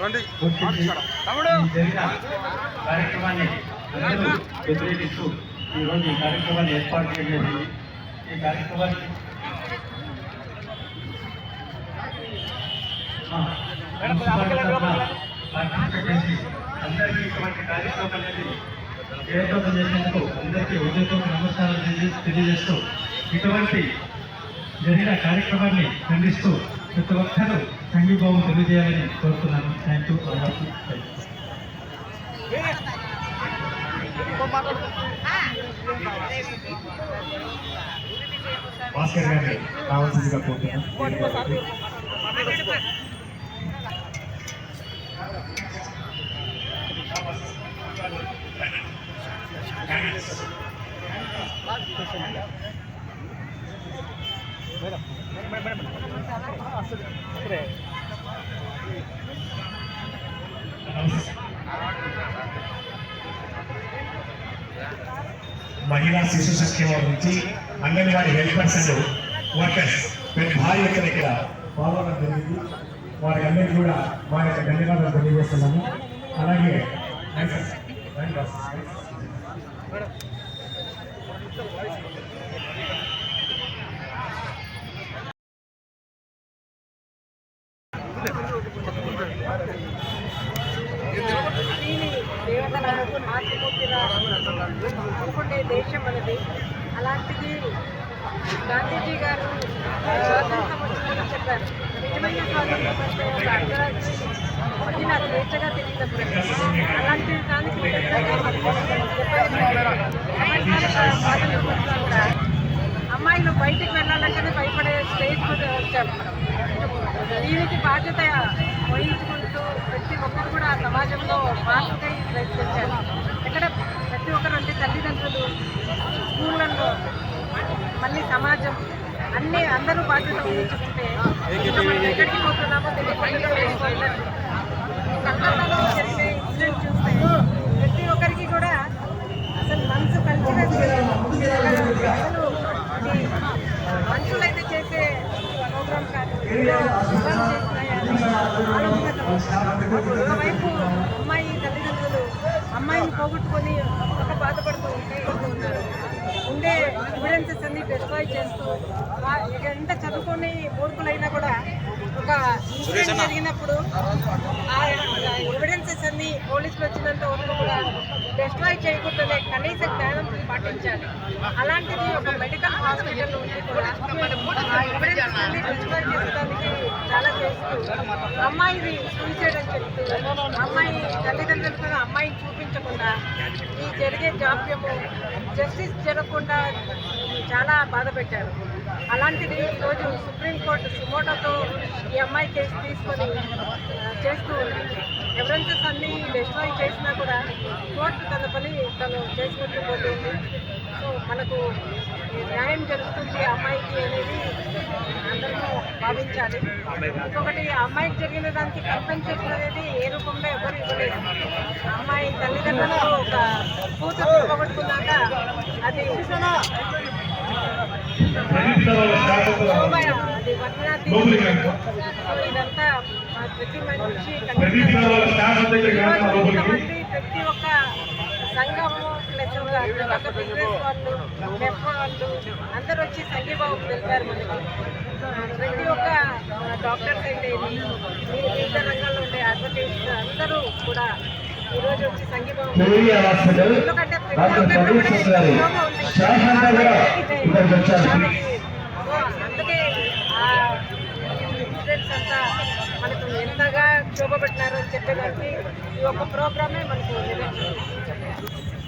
రండి. తమ్ముడు. కార్యక్రమాన్ని వ్యతిరేకిస్తూ ఈరోజు ఈ కార్యక్రమాన్ని ఏర్పాటు చేయడం ఈ కార్యక్రమాన్ని చేసి అందరికీ ఇటువంటి కార్యక్రమం అనేది ఏర్పాటు చేసినందుకు అందరికీ నమస్కారాలు తెలియ- తెలియజేస్తూ ఇటువంటి జరిగిన కార్యక్రమాన్ని ఖండిస్తూ ప్రతి ఒక్కరూ సంఘీభావం తెలియజేయాలని కోరుతున్నాను థ్యాంక్ యూ భాస్కర్ గారిని కావాల్సిందిగా కోరుతున్నాను మహిళా శిశు సంక్షేమ నుంచి అంగన్వాడీ హెల్పర్స్ అండ్ వర్కర్స్ భారీ ఎత్తున ఇక్కడ పాల్గొనడం జరిగింది. వారి అందరికీ కూడా మా యొక్క ధన్యవాదాలు తెలియజేస్తున్నాము. అలాగే రండి సార్. రండి మాతృమూర్తిగా అనుకునే దేశం మనది అలాంటిది గాంధీజీ గారు స్వాతంత్రం వచ్చిందని చెప్పారు నిజమైన స్వాతంత్రం అంటే ఒక అర్ధరాత్రి పొద్దున స్వేచ్ఛగా తిరిగినప్పుడు అలాంటి దానికి స్వాతంత్రం వచ్చినా కూడా అమ్మాయిలు బయటికి వెళ్ళాలంటేనే భయపడే స్టేజ్ వచ్చాము దీనికి బాధ్యత వహించుకుంటూ ప్రతి ఒక్కరు కూడా ఆ సమాజంలో మార్పుకై ప్రయత్నించారు ఇక్కడ ప్రతి ఒక్కరు అంటే తల్లిదండ్రులు స్కూళ్ళల్లో మళ్ళీ సమాజం అన్ని అందరూ బాధ్యత వహించుకుంటే ఎక్కడికి పోతున్నామో తెలియకుండా కలకత్తాలో జరిగే ఇన్సిడెంట్ చూస్తే ప్రతి ఒక్కరికి కూడా అసలు మనసు కలిసినది అసలు మనుషులైతే చేసే ప్రోగ్రామ్ కాదు ఆలోచన ఒకవైపు పోగొట్టుకొని ఒక బాధపడుతూ ఉంటే ఉన్నారు. ఉండే ఎవిడెన్సెస్ అన్ని డిస్ట్రాయ్ చేస్తూ ఎంత చదువుకొని మూర్ఖులైనా కూడా ఒక ఇన్సిడెంట్ జరిగినప్పుడు ఆ ఎవిడెన్సెస్ అన్ని పోలీసులు వచ్చినంత వరకు కూడా డిస్ట్రాయ్ చేయకూడదనే కనీస జ్ఞానం పాటించాలి అలాంటిది ఒక మెడికల్ హాస్పిటల్ ఉండి కూడా చాలా చేస్తూ అమ్మాయిది సూసైడ్ అని చెప్తూ అమ్మాయి తల్లిదండ్రులకు అమ్మాయిని చూపించకుండా ఈ జరిగే జాప్యము జస్టిస్ జరగకుండా చాలా బాధ పెట్టారు. అలాంటిది ఈరోజు సుప్రీంకోర్టు సుమోటోతో ఈ అమ్మాయి కేసు తీసుకొని చేస్తూ ఉంది. ఎవిడెన్సెస్ అన్ని డిస్ట్రాయ్ చేసినా కూడా కోర్టు తన పని తను చేసుకుంటూ పోతుంది. సో మనకు న్యాయం జరుగుతుంది అమ్మాయికి అనేది అందరూ భావించాలి. ఇంకొకటి అమ్మాయికి జరిగిన దానికి కంపెన్సేషన్ అనేది ఏ రూపంలో ఎవరు ఇవ్వలేదు. అమ్మాయి తల్లిదండ్రులు ఒక కూతురు పోగొట్టుకున్నాక అది అది వర్ణనాతీతం. సో ఇదంతా ప్రతి మనిషి ప్రతి ఒక్క సంఘము బిజినెస్ వాళ్ళు మెప్ వాళ్ళు అందరూ వచ్చి సంఘీబాబుకి వెళ్తారు మనకి ప్రతి ఒక్క డాక్టర్స్ అయితే వివిధ రంగాల్లో ఉండే అడ్వకేట్స్ అందరూ కూడా ఈరోజు వచ్చి సంఘీబాబు ఎందుకంటే ప్రతి డాక్టర్ కూడా చూపబెట్టినారు అని చెప్పేదానికి ఈ యొక్క ప్రోగ్రామే మనకు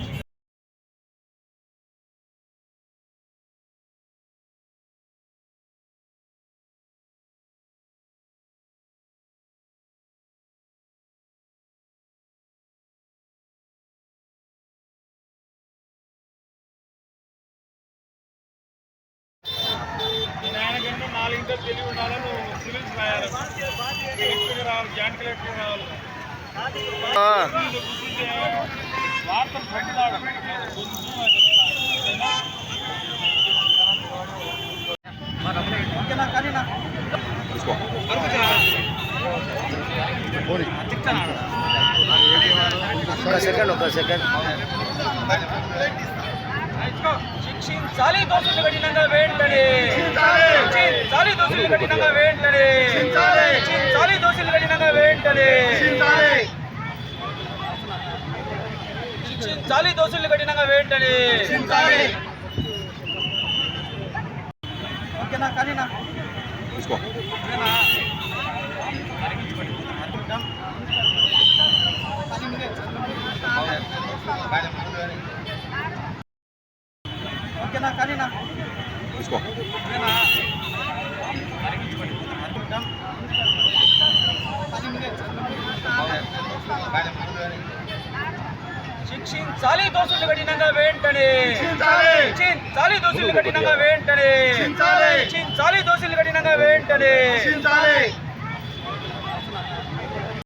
నాలుగింటలు తెలివి ఉండాలి నువ్వు సివిల్స్ రాయాలి. కలెక్టర్గా రావాలి జాయింట్ కలెక్టర్గా రావాలి. కూర్చుంటే వార్తలు పెట్టినాడు సెకండ్ ఒక సెకండ్. శిక్షించాలి దోషులు కఠినంగా వెంటనే శిక్షించాలి దోషులు కఠినంగా వెంటనే శిక్షించాలి దోషులు కఠినంగా వెంటనే శిక్షించాలి దోషులు కఠినంగా వెంటనే ఓకేనా కానీ నా కానీ నా శిక్షించాలి దోషులు కఠినంగా వెంటనే. శిక్షించాలి. దోషులు కఠినంగా వెంటనే. శిక్షించాలి. దోషులు కఠినంగా వెంటనే.